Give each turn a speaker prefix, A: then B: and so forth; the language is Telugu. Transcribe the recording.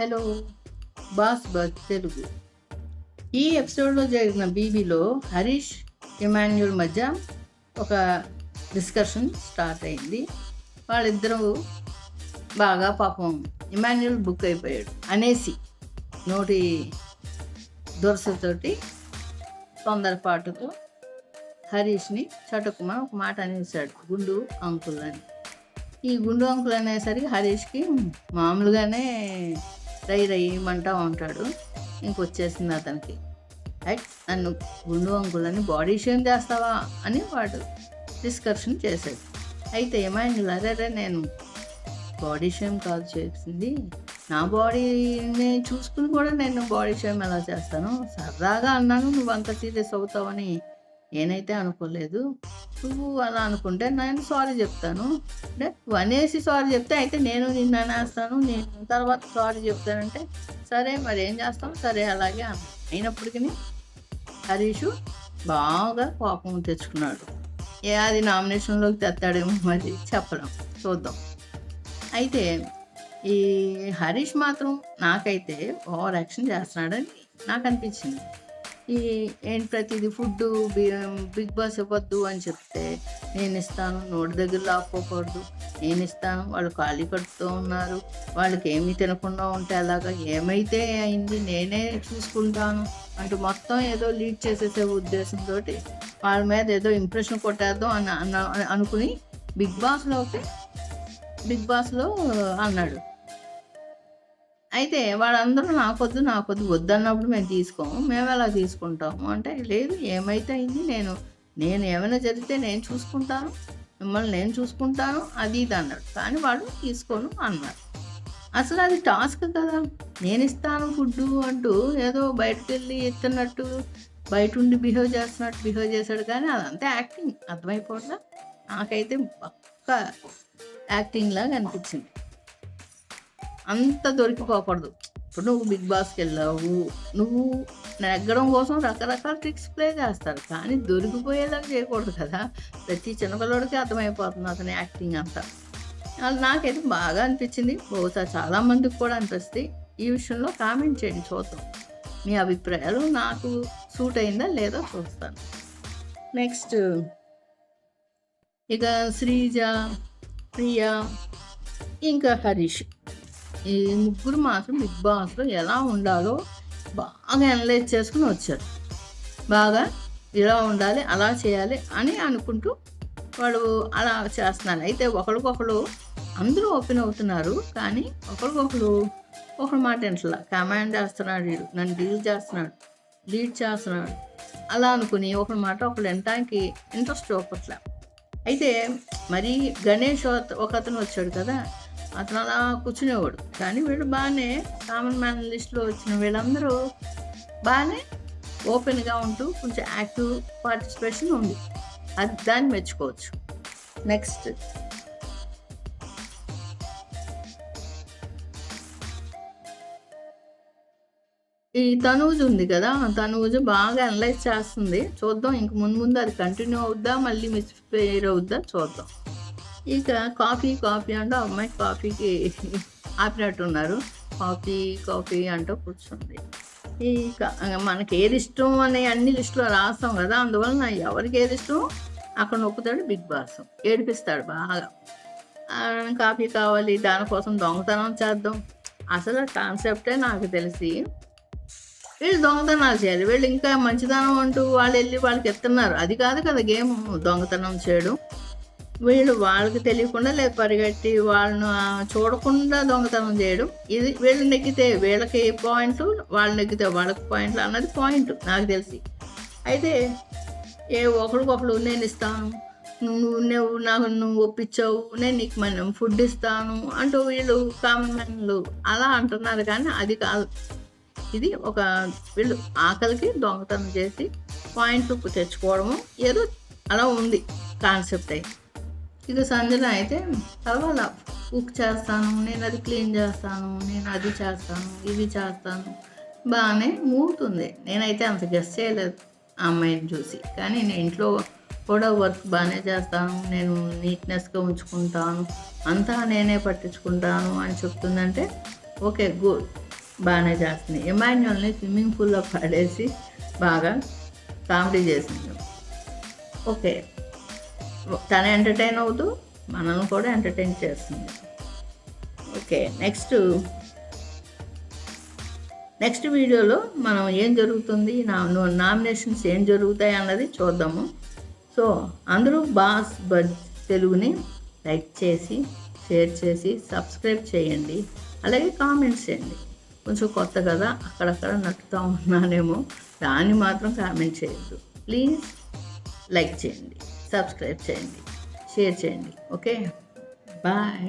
A: Hello boss boss Telugu. ఈ ఎపిసోడ్లో జరిగిన బీబీలో హరీష్ ఇమాన్యుల్ మధ్య ఒక డిస్కషన్ స్టార్ట్ అయింది. వాళ్ళిద్దరూ బాగా పాపం ఇమాన్యుల్ బుక్ అయిపోయాడు. అనేసి నోటి దొరసతోటి తొందరపాటుతో హరీష్ని చటుకుమని ఒక మాట అనేసాడు గుండు అంకుల్ అని. ఈ గుండు అంకుల్ అనేసరికి హరీష్కి మామూలుగానే రై రయ్యమంటా ఉంటాడు. ఇంకొచ్చేసింది అతనికి. రైట్ నన్ను గుండు అంకులని బాడీ షేమ్ చేస్తావా అని వాడు డిస్కషన్ చేశాడు. అయితే ఏమైంది అరే నేను బాడీ షేమ్ కాదు చేసింది. నా బాడీని చూసుకుని కూడా నేను బాడీ షేమ్ ఎలా చేస్తాను? సరదాగా అన్నాను నువ్వు అంత సీరియస్ అవుతావని నేనైతే అనుకోలేదు. నువ్వు అలా అనుకుంటే నేను సారీ చెప్తాను. అంటే అనేసి సారీ చెప్తే అయితే నేను నిన్న అనేస్తాను నేను తర్వాత సారీ చెప్తానంటే సరే మరి ఏం చేస్తాం? సరే అలాగే అన్న అయినప్పటికీ హరీషు బాగా కోపం తెచ్చుకున్నాడు. ఏ అది నామినేషన్లోకి తెస్తాడేమో మరి చెప్పడం చూద్దాం. అయితే ఈ హరీష్ మాత్రం నాకైతే ఓవర్ యాక్షన్ చేస్తున్నాడని నాకు అనిపించింది. ఈ ఏంటి ప్రతిదీ ఫుడ్ బిగ్ బాస్ ఇవ్వద్దు అని చెప్తే నేను ఇస్తాను నోటి దగ్గర లాక్కోకూడదు. నేను ఇస్తాను వాళ్ళు ఖాళీ కడుతూ ఉన్నారు. వాళ్ళకి ఏమీ తినకుండా ఉంటే అలాగా. ఏమైతే అయింది నేనే చూసుకుంటాను అంటూ మొత్తం ఏదో లీడ్ చేసేసే ఉద్దేశంతో వాళ్ళ మీద ఏదో ఇంప్రెషన్ కొట్టేద్దాం అని అనుకుని బిగ్ బాస్లోకి బిగ్ బాస్లో అన్నాడు. అయితే వాళ్ళందరూ నాకొద్దు నాకొద్దు వద్దన్నప్పుడు మేము తీసుకోము మేము ఎలా తీసుకుంటాము? అంటే లేదు ఏమైతే అయింది నేను నేను ఏమైనా జరిగితే నేను చూసుకుంటాను మిమ్మల్ని నేను చూసుకుంటాను అది ఇది అన్నాడు. కానీ వాడు తీసుకోను అన్నారు అసలు అది టాస్క్ కదా. నేను ఇస్తాను ఫుడ్ అంటూ ఏదో బయటకు వెళ్ళి ఎత్తున్నట్టు బయట ఉండి బిహేవ్ చేస్తున్నట్టు బిహేవ్ చేశాడు. కానీ అదంతా యాక్టింగ్. అర్థమైపోవట్లా? నాకైతే పక్క యాక్టింగ్ లాగా అనిపించింది. అంత దొరికిపోకూడదు ఇప్పుడు నువ్వు బిగ్ బాస్కి వెళ్ళావు నువ్వు నెగ్గడం కోసం రకరకాల ట్రిక్స్ ప్లే చేస్తారు. కానీ దొరికిపోయేలాగా చేయకూడదు కదా. ప్రతి చిన్నపిల్లడికి అర్థమైపోతుంది అతని యాక్టింగ్ అంతా. అది నాకైతే బాగా అనిపించింది. బహుశా చాలామందికి కూడా అనిపిస్తుంది. ఈ విషయంలో కామెంట్ చేయండి చూద్దాం. మీ అభిప్రాయాలు నాకు సూట్ అయిందా లేదో చూస్తాను. నెక్స్ట్ ఇక శ్రీజ ప్రియా ఇంకా హరీష్. ఈ ముగ్గురు మాత్రం బిగ్ బాస్లో ఎలా ఉండాలో బాగా అనలైజ్ చేసుకుని వచ్చారు. బాగా ఇలా ఉండాలి అలా చేయాలి అని అనుకుంటూ వాడు అలా చేస్తున్నారు. అయితే ఒకరికొకరు అందరూ ఓపెన్ అవుతున్నారు కానీ ఒకరికొకరు ఒకరి మాట ఇంట్లో కమాండ్ చేస్తున్నాడు వీడు నన్ను డీల్ చేస్తున్నాడు లీడ్ చేస్తున్నాడు. అలా అనుకుని ఒకరి మాట ఒకరు వినటానికి ఇంట్రెస్ట్ చూపట్లే అయితే మరి గణేష్ ఒక అతను వచ్చాడు కదా అతను అలా కూర్చునేవాడు. కానీ వీడు బాగానే కామన్ మ్యాన్ లిస్ట్లో వచ్చిన వీళ్ళందరూ బాగానే ఓపెన్గా ఉంటూ కొంచెం యాక్టివ్ పార్టిసిపేషన్ ఉంది అది దాన్ని మెచ్చుకోవచ్చు. నెక్స్ట్ ఈ తనూజ్ ఉంది కదా తనూజ్ బాగా అనలైజ్ చేస్తుంది. చూద్దాం ఇంక ముందు ముందు అది కంటిన్యూ అవుద్దా మళ్ళీ మిస్ఫేర్ అవుద్దా చూద్దాం. ఇక కాఫీ కాఫీ అంటూ అమ్మాయి కాఫీకి ఆపినట్టున్నారు. కాఫీ కాఫీ అంటూ కూర్చుంది. ఇక మనకి ఏది ఇష్టం అనే అన్ని లిస్టులో రాస్తాం కదా అందువలన ఎవరికి ఏది ఇష్టం అక్కడ నొక్కుతాడు బిగ్ బాస్. ఏడిపిస్తాడు బాగా. కాఫీ కావాలి దానికోసం దొంగతనం చేద్దాం. అసలు కాన్సెప్టే నాకు తెలిసి వీళ్ళు దొంగతనాలు చేయాలి. వీళ్ళు ఇంకా మంచితనం అంటూ వాళ్ళు వెళ్ళి వాళ్ళకి ఎత్తున్నారు. అది కాదు కదా గేమ్ దొంగతనం చేయడం. వీళ్ళు వాళ్ళకి తెలియకుండా లేదు పరిగెట్టి వాళ్ళను చూడకుండా దొంగతనం చేయడం. ఇది వీళ్ళు నెగ్గితే వీళ్ళకి పాయింట్లు వాళ్ళు నెగ్గితే వాళ్ళకి పాయింట్లు అన్నది పాయింట్ నాకు తెలిసి. అయితే ఏ ఒకరికొకరు నేను ఇస్తాను నువ్వు నువ్వు నాకు నువ్వు ఒప్పించావు నేను నీకు మనం ఫుడ్ ఇస్తాను అంటూ వీళ్ళు కామన్ మ్యాన్లు అలా అంటున్నారు కానీ అది కాదు. ఇది ఒక వీళ్ళు ఆకలికి దొంగతనం చేసి పాయింట్లు తెచ్చుకోవడము ఏదో అలా ఉంది కాన్సెప్ట్ అయితే. ఇక సంజన అయితే పర్వాలా కుక్ చేస్తాను నేను అది క్లీన్ చేస్తాను నేను అది చేస్తాను ఇది చేస్తాను. బాగానే మూగుతుంది. నేనైతే అంత గెస్ట్ చేయలేదు ఆ అమ్మాయిని చూసి. కానీ నేను ఇంట్లో కూడా వర్క్ బాగానే చేస్తాను నేను నీట్నెస్గా ఉంచుకుంటాను అంతా నేనే పట్టించుకుంటాను అని చెప్తుందంటే ఓకే గుడ్ బాగానే చేస్తుంది. ఇమాన్యుల్ని స్విమ్మింగ్ పూల్లో పడేసి బాగా కామెడీ చేసింది. ఓకే తను ఎంటర్టైన్ అవుతూ మనల్ని కూడా ఎంటర్టైన్ చేస్తుంది. Okay next. నెక్స్ట్ వీడియోలో మనం ఏం జరుగుతుంది నా నామినేషన్స్ ఏం జరుగుతాయి అన్నది చూద్దాము. సో అందరూ బాస్ బజ్ తెలుగుని లైక్ చేసి షేర్ చేసి సబ్స్క్రైబ్ చేయండి. అలాగే కామెంట్స్ చేయండి. కొంచెం కొత్త కదా అక్కడక్కడ నట్టుతూ ఉన్నానేమో దాన్ని మాత్రం కామెంట్ చేయొద్దు. ప్లీజ్ లైక్ చేయండి. సబ్స్క్రైబ్ చేయండి షేర్ చేయండి ఓకే బాయ్